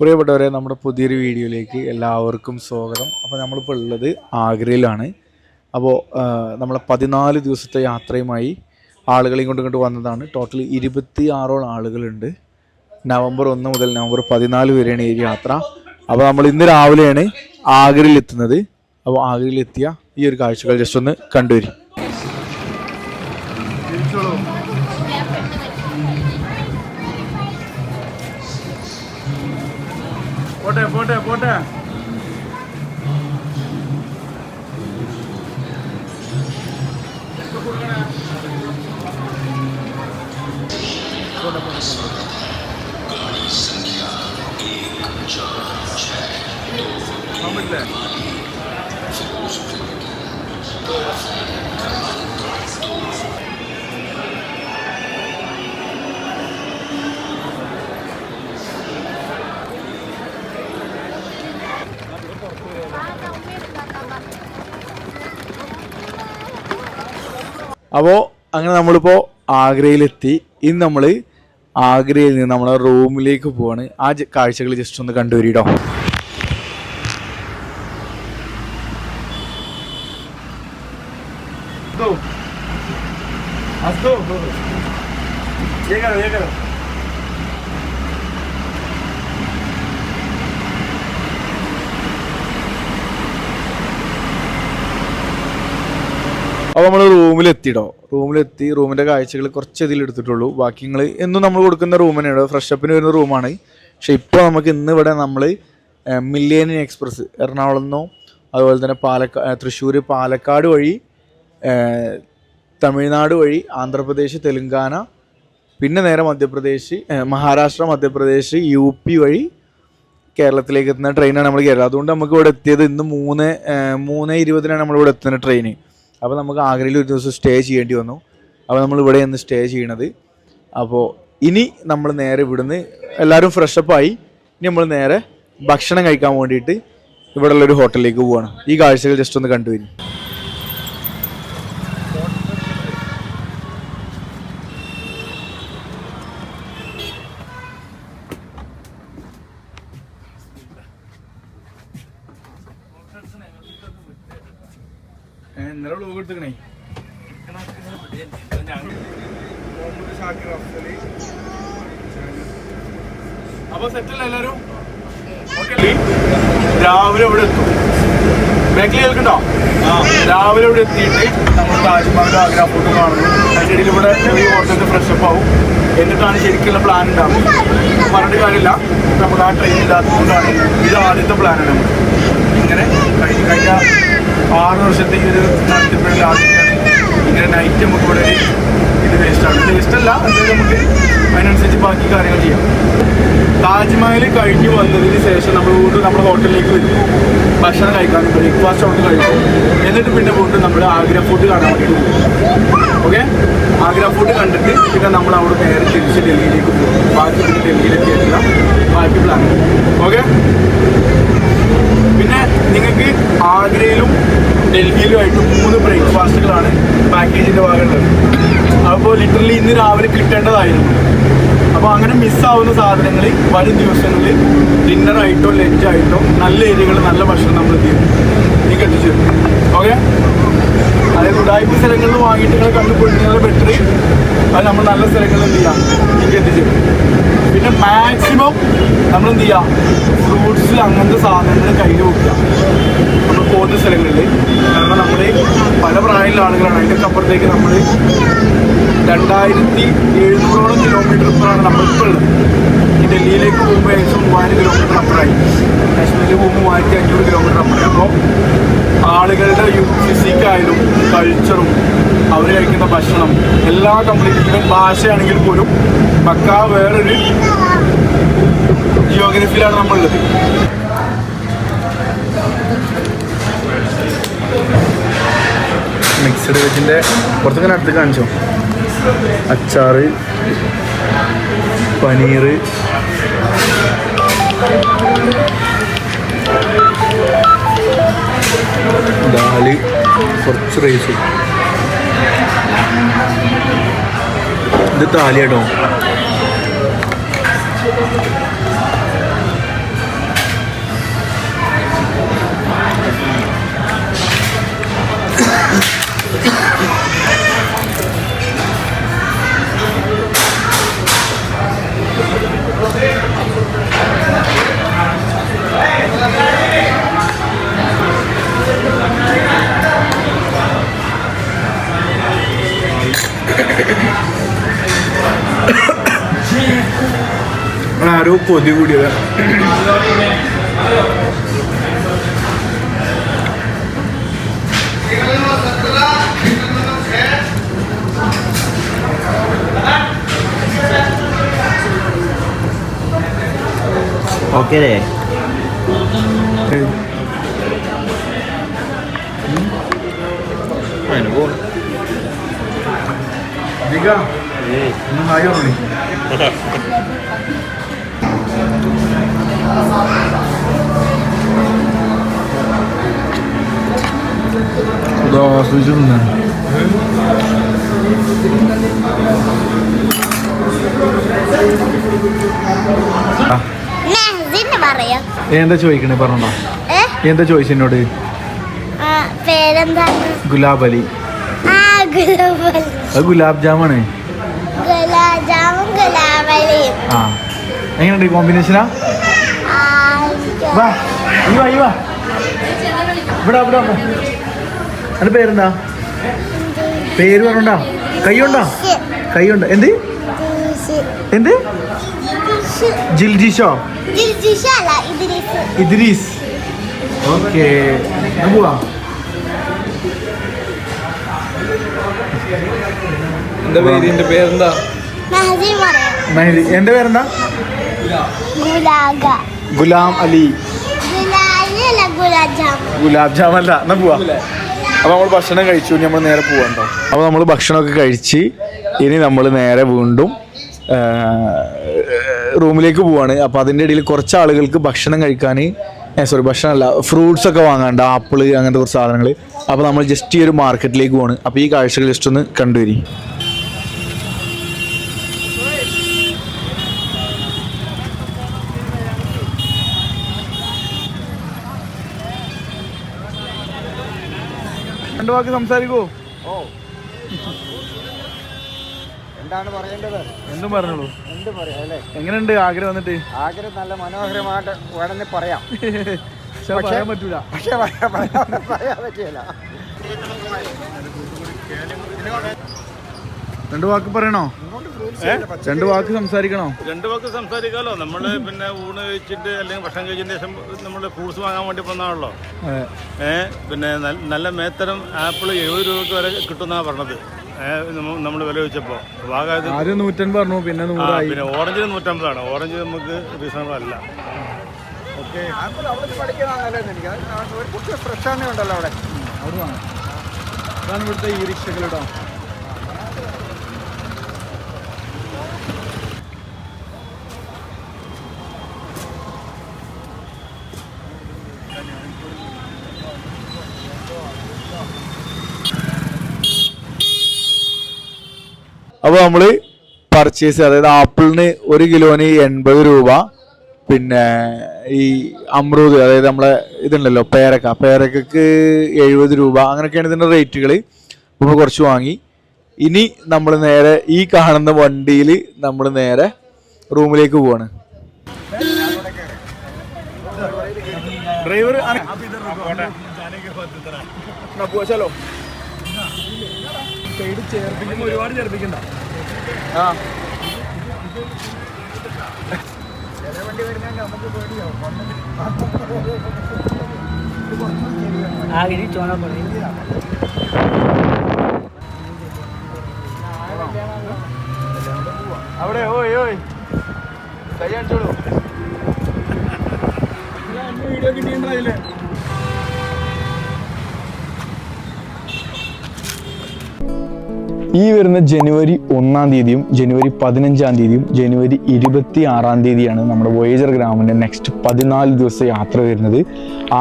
പ്രിയപ്പെട്ടവരെ നമ്മുടെ പുതിയൊരു വീഡിയോയിലേക്ക് എല്ലാവർക്കും സ്വാഗതം. അപ്പോൾ നമ്മളിപ്പോൾ ഉള്ളത് ആഗ്രയിലാണ്. അപ്പോൾ നമ്മളെ പതിനാല് ദിവസത്തെ യാത്രയുമായി ആളുകളെയും കൊണ്ട് ഇങ്ങോട്ട് വന്നതാണ്. ടോട്ടൽ ഇരുപത്തി ആറോളം ആളുകളുണ്ട്. നവംബർ ഒന്ന് മുതൽ നവംബർ പതിനാല് വരെയാണ് ഈ യാത്ര. അപ്പോൾ നമ്മൾ ഇന്ന് രാവിലെയാണ് ആഗ്രയിൽ എത്തുന്നത് അപ്പോൾ ആഗ്രയിൽ എത്തിയ ഈ ഒരു കാഴ്ചകൾ ജസ്റ്റ് ഒന്ന് കണ്ടുവരും. போட்ட போட்ட போட்ட கமெண்ட்ல അപ്പോൾ അങ്ങനെ നമ്മളിപ്പോൾ ആഗ്രയിലെത്തി. ഇന്ന് നമ്മൾ ആഗ്രയിൽ നിന്ന് നമ്മളെ റൂമിലേക്ക് പോവാണ്. ആ കാഴ്ചകൾ ജസ്റ്റ് ഒന്ന് കണ്ടുവരിട്ടോ. അപ്പോൾ നമ്മൾ റൂമിലെത്തിയിടോ റൂമിലെത്തി റൂമിന്റെ കാഴ്ചകൾ കുറച്ച് ഇതിൽ എടുത്തിട്ടുള്ളൂ. ബാക്കി നിങ്ങൾ എന്നും നമ്മൾ കൊടുക്കുന്ന റൂം തന്നെയാണ്. ഫ്രഷ് അപ്പിന് വരുന്ന റൂമാണ് പക്ഷെ ഇപ്പോൾ നമുക്ക് ഇന്ന് ഇവിടെ നമ്മൾ മില്ലേനിയൻ എക്സ്പ്രസ് എറണാകുളം നിന്നോ അതുപോലെ തന്നെ പാലക്കാ തൃശ്ശൂർ പാലക്കാട് വഴി തമിഴ്നാട് വഴി ആന്ധ്രാപ്രദേശ് തെലുങ്കാന പിന്നെ നേരെ മധ്യപ്രദേശ് മഹാരാഷ്ട്ര മധ്യപ്രദേശ് യു പി വഴി കേരളത്തിലേക്ക് എത്തുന്ന ട്രെയിനാണ് നമ്മൾ കേരളം. അതുകൊണ്ട് നമുക്ക് ഇവിടെ എത്തിയത് ഇന്ന് മൂന്ന് മൂന്ന് ഇരുപതിനാണ് നമ്മൾ ഇവിടെ എത്തുന്ന ട്രെയിന് അപ്പോൾ നമുക്ക് ആഗ്രയിൽ ഒരു ദിവസം സ്റ്റേ ചെയ്യേണ്ടി വന്നു. അപ്പോൾ നമ്മൾ ഇവിടെ നിന്ന് സ്റ്റേ ചെയ്യണത്. അപ്പോൾ ഇനി നമ്മൾ നേരെ ഇവിടുന്ന് എല്ലാവരും ഫ്രഷപ്പായി ഇനി നമ്മൾ നേരെ ഭക്ഷണം കഴിക്കാൻ വേണ്ടിയിട്ട് ഇവിടെയുള്ള ഒരു ഹോട്ടലിലേക്ക് പോവാണ്. ഈ കാഴ്ചകൾ ജസ്റ്റ് ഒന്ന് കണ്ടുവരും രാവിലെ ഇവിടെ എത്തും. ബാക്കിൽ കേൾക്കണ്ടോ? രാവിലെ ഇവിടെ എത്തിയിട്ട് നമ്മൾ താജ്മഹൽ ആഗ്ര ഫോട്ടോ കാണുന്നു. അതിന്റെ ഇടയിൽ ഇവിടെ ഈ ഹോട്ടലിൽ ഫ്രഷപ്പ് ആവും. എന്നിട്ടാണ് ശരിക്കുള്ള പ്ലാൻ ഉണ്ടാവും പറഞ്ഞിട്ട് കാര്യമില്ല. നമ്മൾ ആ ട്രെയിൻ ഇല്ലാത്തതുകൊണ്ടാണ് ഇത് ആദ്യത്തെ പ്ലാനാണ് നമുക്ക് ഇങ്ങനെ കഴിഞ്ഞ കഴിഞ്ഞ ആറ് വർഷത്തെ ഈ ഒരു നടത്തിപ്പിനുള്ള ആദ്യമായിട്ടാണ് ഇങ്ങനെ നൈറ്റ് നമുക്ക് ഇവിടെ ഒരു ഇത് വേസ്റ്റാണ് വേസ്റ്റല്ല എന്തായാലും നമുക്ക് അതിനനുസരിച്ച് ബാക്കി കാര്യങ്ങൾ ചെയ്യാം. താജ്മഹൽ കഴിഞ്ഞ് വന്നതിന് ശേഷം നമ്മൾ വീണ്ടും നമ്മുടെ ഹോട്ടലിലേക്ക് വരും. ഭക്ഷണം കഴിക്കാൻ ബ്രേക്ക്ഫാസ്റ്റ് അവിടെ കഴിക്കും. എന്നിട്ട് പിന്നെ വീണ്ടും നമ്മൾ ആഗ്ര ഫുഡ് കാണാൻ വേണ്ടി പോകും ഓക്കെ ആഗ്ര ഫുഡ് കണ്ടിട്ട് പിന്നെ നമ്മൾ അവിടെ നേരെ തിരിച്ച് ഡൽഹിയിലേക്ക് പോകും. ബാക്കി പിന്നെ ഡൽഹിയിലേക്ക് എത്തില്ല ബാക്കി പ്ലാൻ ഓക്കെ പിന്നെ നിങ്ങൾക്ക് ആഗ്രയിലും ഡൽഹിയിലുമായിട്ടും പാക്കേജിന്റെ ഭാഗമുള്ളത് അപ്പോൾ ലിറ്ററലി ഇന്ന് രാവിലെ കിട്ടേണ്ടതായിരുന്നു. അപ്പോൾ അങ്ങനെ മിസ്സാവുന്ന സാധനങ്ങൾ വരും ദിവസങ്ങളിൽ ഡിന്നറായിട്ടോ ലഞ്ചായിട്ടോ നല്ല ഏരിയകൾ നല്ല ഭക്ഷണം നമ്മൾ തീരും നീ തരും. ഓക്കെ അതായത് ഉടായ്പ സ്ഥലങ്ങളിൽ വാങ്ങിയിട്ട് നിങ്ങൾ കണ്ടുപിടിക്കുന്നത് ബെറ്റർ അത് നമ്മൾ നല്ല സ്ഥലങ്ങളിൽ എന്ത് ചെയ്യാം ഇന്ത്യ എത്തിച്ചേരും പിന്നെ മാക്സിമം നമ്മൾ എന്ത് ചെയ്യാം? ഫ്രൂട്ട്സ് അങ്ങനത്തെ സാധനങ്ങൾ കയ്യിൽ വെക്കുക. നമ്മൾ പോകുന്ന സ്ഥലങ്ങളിൽ. കാരണം നമ്മൾ പല പ്രായമുള്ള ആളുകളാണ്. അതിന്റെ അപ്പുറത്തേക്ക് നമ്മൾ രണ്ടായിരത്തി എഴുന്നൂറോളം കിലോമീറ്റർ ഇപ്പോഴാണ് നമ്മളിപ്പോൾ ഉള്ളത്. ഈ ഡൽഹിയിലേക്ക് പോകുമ്പോൾ ഏകദേശം മൂവായിരം കിലോമീറ്റർ അപ്പുറമായി കാശ്മീരിൽ പോകുമ്പോൾ മൂവായിരത്തി അഞ്ഞൂറ് കിലോമീറ്റർ അപ്പുറമായി അപ്പോൾ ആളുകളുടെ ഫിസിക്കായാലും കൾച്ചറും അവർ കഴിക്കുന്ന ഭക്ഷണം എല്ലാ കംപ്ലീറ്റ് ഈവൻ ഭാഷയാണെങ്കിൽ പോലും പക്ക വേറൊരു ജിയോഗ്രഫിയിലാണ് നമ്മളുള്ളത്. മിക്സഡ് വെജിന്റെ കുറച്ചൊക്കെ അടുത്ത് കാണിച്ചോ. അച്ചാറ് പനീർ ദാൽ കുറച്ച് റൈസ് ഇത് താലി ആരോ കൊതി കൂടിയതാ ഓക്കെ മെഹസിന് പറയാ. എന്താ ചോദിക്കണേ പറഞ്ഞോ ഏ? എന്താ ചോദിച്ചു എന്നോട്? ആ, പേരെന്താണ്? ഗുലാബ് അലി അത് ഗുലാബ് ജാമാണ്. ആ. എങ്ങനെയുണ്ട് ഈ കോമ്പിനേഷനാ വാ ഈ വാ ഈ വാ. ഇവിടെ ഇവിടെ അതിന്റെ പേരെന്താ? പേര് പറഞ്ഞോ കൈയുണ്ടോ? കൈയുണ്ട്. എന്ത്? എന്ത്? ജിൽജിഷോ? ഇദ്രീസ്. ഓക്കെ. പോവാ. എന്താ പേര്? എന്റെ പേരെന്താ? മെഹദി എന്റെ ഗുലാം അലി. ഗുലാബ് ജാം അല്ല. എന്നാ പോവാ? അപ്പൊ നമ്മൾ ഭക്ഷണം കഴിച്ചു. നമ്മൾ നേരെ പോവാണ്ടോ അപ്പൊ നമ്മൾ ഭക്ഷണമൊക്കെ കഴിച്ച് ഇനി നമ്മൾ നേരെ വീണ്ടും റൂമിലേക്ക് പോവാണ്. അപ്പൊ അതിന്റെ ഇടയിൽ കുറച്ച് ആളുകൾക്ക് ഭക്ഷണം കഴിക്കാൻ സോറി ഭക്ഷണമല്ല ഫ്രൂട്ട്സ് ഒക്കെ വാങ്ങാണ്ട് ആപ്പിൾ അങ്ങനത്തെ കുറച്ച് സാധനങ്ങൾ അപ്പൊ നമ്മൾ ജസ്റ്റ് ഈ ഒരു മാർക്കറ്റിലേക്ക് പോവാണ്. അപ്പൊ ഈ കാഴ്ചകൾ ജസ്റ്റ് ഒന്ന് കണ്ടുവരി രണ്ടു വാക്ക് സംസാരിക്കോ. എന്താണ് പറയേണ്ടത്? എന്തും പറഞ്ഞോളൂ. എന്തും പറയാം അല്ലേ? എങ്ങനെയുണ്ട് ആഗ്രഹം വന്നിട്ട്? ആഗ്രഹം നല്ല മനോഹരമായിട്ട് വേണമെന്ന് പറയാം. പക്ഷെ പറയാൻ പറ്റൂല. പക്ഷെ പറയാൻ പറ്റില്ല രണ്ടു വാക്ക് പറയണോ? രണ്ട് വാക്ക് സംസാരിക്കണോ? രണ്ട് വാക്ക് സംസാരിക്കാമല്ലോ നമ്മൾ പിന്നെ ഊണ് കഴിച്ചിട്ട് അല്ലെങ്കിൽ ഭക്ഷണം കഴിച്ചതിന് ശേഷം നമ്മൾ ഫ്രൂട്ട്സ് വാങ്ങാൻ വേണ്ടി വന്നാണല്ലോ ഏഹ് പിന്നെ നല്ല മേത്തരം ആപ്പിൾ എഴുപത് രൂപയ്ക്ക് വരെ കിട്ടുമെന്നാണ് പറഞ്ഞത്. നമ്മൾ വില വെച്ചപ്പോ ഭാഗമായത് ആദ്യം നൂറ്റൻപത് പറഞ്ഞു പിന്നെ പിന്നെ ഓറഞ്ചിന് നൂറ്റമ്പതാണ്. ഓറഞ്ച് നമുക്ക് റീസണബിൾ അല്ല. ഓക്കെ. ഫ്രഷ് തന്നെ ഉണ്ടല്ലോ അവിടെ അതാണ് ഇവിടുത്തെ ഈ റിക്ഷകൾ അപ്പോൾ നമ്മൾ പർച്ചേസ് അതായത് ആപ്പിളിന് ഒരു കിലോന് എൺപത് രൂപ. പിന്നെ ഈ അമ്രൂദ് അതായത് നമ്മളെ ഇതുണ്ടല്ലോ പേരക്ക. പേരക്കക്ക് എഴുപത് രൂപ. അങ്ങനെയൊക്കെയാണ് ഇതിന്റെ റേറ്റുകൾ ഇപ്പോൾ കുറച്ച് വാങ്ങി. ഇനി നമ്മൾ നേരെ ഈ കാണുന്ന വണ്ടിയിൽ നമ്മൾ നേരെ റൂമിലേക്ക് പോവാണ്. ഡ്രൈവർ സൈഡ് ചേർപ്പിക്കുമ്പോൾ ഒരുപാട് ചേർപ്പിക്കണ്ട. ആ. അവിടെ ഓയ് ഓയ്. കൈ കാണിച്ചോളൂ. വീഡിയോ കിട്ടിയിട്ടുണ്ടായില്ലേ ഈ വരുന്ന ജനുവരി ഒന്നാം തീയതിയും ജനുവരി പതിനഞ്ചാം തീയതിയും ജനുവരി ഇരുപത്തി ആറാം തീയതിയാണ് നമ്മുടെ വോയേജർ ഗ്രാമിന്റെ നെക്സ്റ്റ് പതിനാല് ദിവസത്തെ യാത്ര വരുന്നത്.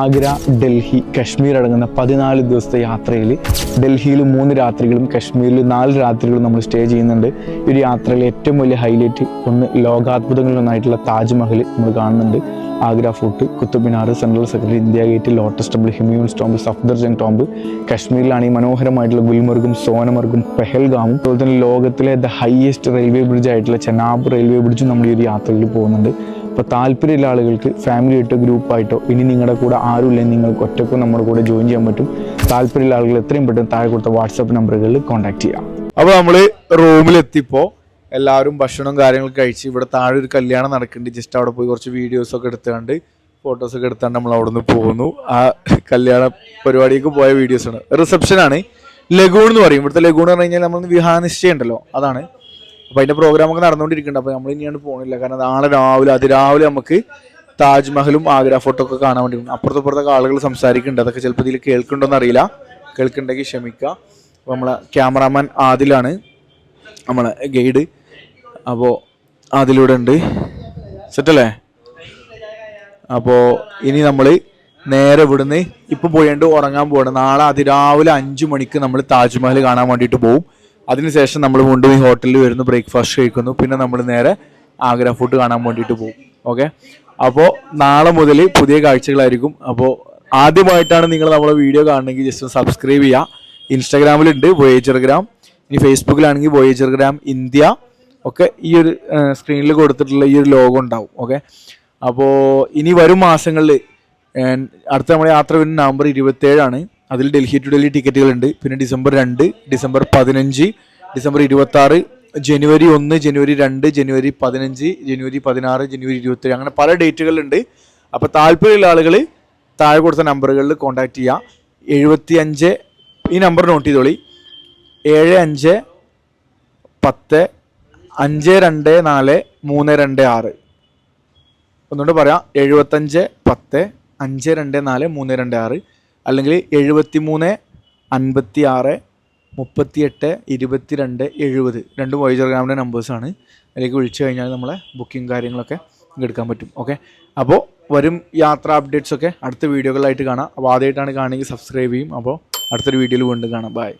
ആഗ്ര ഡൽഹി കശ്മീർ അടങ്ങുന്ന പതിനാല് ദിവസത്തെ യാത്രയിൽ ഡൽഹിയിൽ മൂന്ന് രാത്രികളും കശ്മീരിൽ നാല് രാത്രികളും നമ്മൾ സ്റ്റേ ചെയ്യുന്നുണ്ട്. ഈ ഒരു യാത്രയിൽ ഏറ്റവും വലിയ ഹൈലൈറ്റ് ഒന്ന് ലോകാത്ഭുതങ്ങളിൽ ഒന്നായിട്ടുള്ള താജ്മഹൽ നമ്മൾ കാണുന്നുണ്ട്. Agra fort Qutub Minar central secretary India gate lotus temple Humayun's tomb Safdarjung tomb കശ്മീരിലാണ് ഈ മനോഹരമായിട്ടുള്ള ഗുൽമർഗും സോനമർഗും പെഹൽഗാമും അതുപോലെ തന്നെ ലോകത്തിലെ ദ ഹയസ്റ്റ് റെയിൽവേ ബ്രിഡ്ജ് ആയിട്ടുള്ള ചെനാബ് റെയിൽവേ ബ്രിഡ്ജും നമ്മൾ ഈ ഒരു യാത്രയിൽ പോകുന്നുണ്ട്. അപ്പോൾ താല്പര്യമുള്ള ആളുകൾക്ക് ഫാമിലി ആയിട്ടോ ഗ്രൂപ്പായിട്ടോ ഇനി നിങ്ങളുടെ കൂടെ ആരുമില്ലെങ്കിൽ നിങ്ങൾക്ക് ഒറ്റക്കും നമ്മുടെ കൂടെ ജോയിൻ ചെയ്യാൻ പറ്റും. താല്പര്യമുള്ള ആളുകൾ എത്രയും പെട്ടെന്ന് താഴെ കൊടുത്ത വാട്സാപ്പ് നമ്പറുകളിൽ കോൺടാക്ട് ചെയ്യാം. അപ്പോൾ നമ്മൾ റൂമിലെത്തിയപ്പോൾ എല്ലാവരും ഭക്ഷണവും കാര്യങ്ങളൊക്കെ കഴിച്ച് ഇവിടെ താഴെ ഒരു കല്യാണം നടക്കുന്നുണ്ട്. ജസ്റ്റ് അവിടെ പോയി കുറച്ച് വീഡിയോസൊക്കെ എടുത്തുകൊണ്ട് ഫോട്ടോസൊക്കെ എടുത്തുകൊണ്ട് നമ്മൾ അവിടെ നിന്ന് പോകുന്നു. ആ കല്യാണ പരിപാടിക്ക് പോയ വീഡിയോസാണ് റിസപ്ഷനാണ് ലഗൂൺ എന്ന് പറയും. ഇവിടുത്തെ ലഗൂൺ പറഞ്ഞു കഴിഞ്ഞാൽ നമ്മൾ വിഹാനിശ്ചയം ഉണ്ടല്ലോ. അതാണ്. അപ്പോൾ അതിന്റെ പ്രോഗ്രാമൊക്കെ നടന്നുകൊണ്ടിരിക്കുന്നുണ്ട്. അപ്പോൾ നമ്മൾ ഇനിയാണ് പോകുന്നില്ല കാരണം നാളെ രാവിലെ അതിരാവിലെ നമുക്ക് താജ്മഹലും ആഗ്ര ഫോട്ടോ ഒക്കെ കാണാൻ വേണ്ടി. അപ്പുറത്തെ ഇപ്പുറത്തൊക്കെ ആളുകൾ സംസാരിക്കുന്നുണ്ട്. അതൊക്കെ ചിലപ്പോൾ ഇതിൽ കേൾക്കുന്നുണ്ടോന്ന് അറിയില്ല. കേൾക്കുന്നുണ്ടെങ്കിൽ ക്ഷമിക്കുക. അപ്പോൾ നമ്മളെ ക്യാമറാമാൻ ആദിലാണ് നമ്മളെ ഗൈഡ്. അപ്പോൾ അതിലൂടെ ഉണ്ട്. സെറ്റല്ലേ? അപ്പോൾ ഇനി നമ്മൾ നേരെ ഇവിടുന്ന് ഇപ്പം പോയേണ്ട ഉറങ്ങാൻ പോവാണ്. നാളെ അതിരാവിലെ അഞ്ച് മണിക്ക് നമ്മൾ താജ്മഹൽ കാണാൻ വേണ്ടിയിട്ട് പോകും അതിനുശേഷം നമ്മൾ വീണ്ടും ഈ ഹോട്ടലിൽ വരുന്നു ബ്രേക്ക്ഫാസ്റ്റ് കഴിക്കുന്നു. പിന്നെ നമ്മൾ നേരെ ആഗ്ര ഫുഡ് കാണാൻ വേണ്ടിയിട്ട് പോകും ഓക്കെ? അപ്പോൾ നാളെ മുതൽ പുതിയ കാഴ്ചകളായിരിക്കും. അപ്പോൾ ആദ്യമായിട്ടാണ് നിങ്ങൾ നമ്മളെ വീഡിയോ കാണണമെങ്കിൽ ജസ്റ്റ് സബ്സ്ക്രൈബ് ചെയ്യുക ഇൻസ്റ്റാഗ്രാമിലുണ്ട് വോയേജർഗ്രാം ഇനി ഫേസ്ബുക്കിലാണെങ്കിൽ വോയേജർഗ്രാം ഇന്ത്യ. ഒക്കെ ഈ ഒരു സ്ക്രീനിൽ കൊടുത്തിട്ടുള്ള ഈ ഒരു ലോഗോ ഉണ്ടാവും. ഓക്കെ? അപ്പോൾ ഇനി വരും മാസങ്ങളിൽ അടുത്ത നമ്മുടെ യാത്ര വരുന്ന നവംബർ ഇരുപത്തേഴാണ്. അതിൽ ഡൽഹി ടു ഡൽഹി ടിക്കറ്റുകളുണ്ട്. പിന്നെ ഡിസംബർ രണ്ട് ഡിസംബർ പതിനഞ്ച് ഡിസംബർ ഇരുപത്തി ജനുവരി ഒന്ന് ജനുവരി രണ്ട് ജനുവരി പതിനഞ്ച് ജനുവരി പതിനാറ് ജനുവരി ഇരുപത്തേഴ്. അങ്ങനെ പല ഡേറ്റുകളുണ്ട്. അപ്പോൾ താല്പര്യമുള്ള ആളുകൾ താഴെ കൊടുത്ത നമ്പറുകളിൽ കോൺടാക്റ്റ് ചെയ്യുക എഴുപത്തി അഞ്ച് ഈ നമ്പർ നോട്ട് ചെയ്തോളി. ഏഴ് അഞ്ച് പത്ത് അഞ്ച് രണ്ട് നാല് മൂന്ന് രണ്ട് ആറ്. ഒന്നുകൂടെ പറയാം. എഴുപത്തഞ്ച് പത്ത് അഞ്ച് രണ്ട് നാല് മൂന്ന് രണ്ട് ആറ്. അല്ലെങ്കിൽ എഴുപത്തി മൂന്ന് അൻപത്തി ആറ് മുപ്പത്തിയെട്ട് ഇരുപത്തി രണ്ട് എഴുപത് രണ്ട് രണ്ടും വൈജർഗ്രാമിന്റെ നമ്പേഴ്സാണ് അതിലേക്ക് വിളിച്ചു കഴിഞ്ഞാൽ നമ്മളെ ബുക്കിംഗ് കാര്യങ്ങളൊക്കെ എടുക്കാൻ പറ്റും. ഓക്കെ അപ്പോൾ വരും യാത്ര അപ്ഡേറ്റ്സ് ഒക്കെ അടുത്ത വീഡിയോകളായിട്ട് കാണാം. അപ്പോൾ ആദ്യമായിട്ടാണ് കാണുമെങ്കിൽ സബ്സ്ക്രൈബ് ചെയ്യും. അപ്പോൾ അടുത്തൊരു വീഡിയോയിൽ വീണ്ടും കാണാം. ബൈ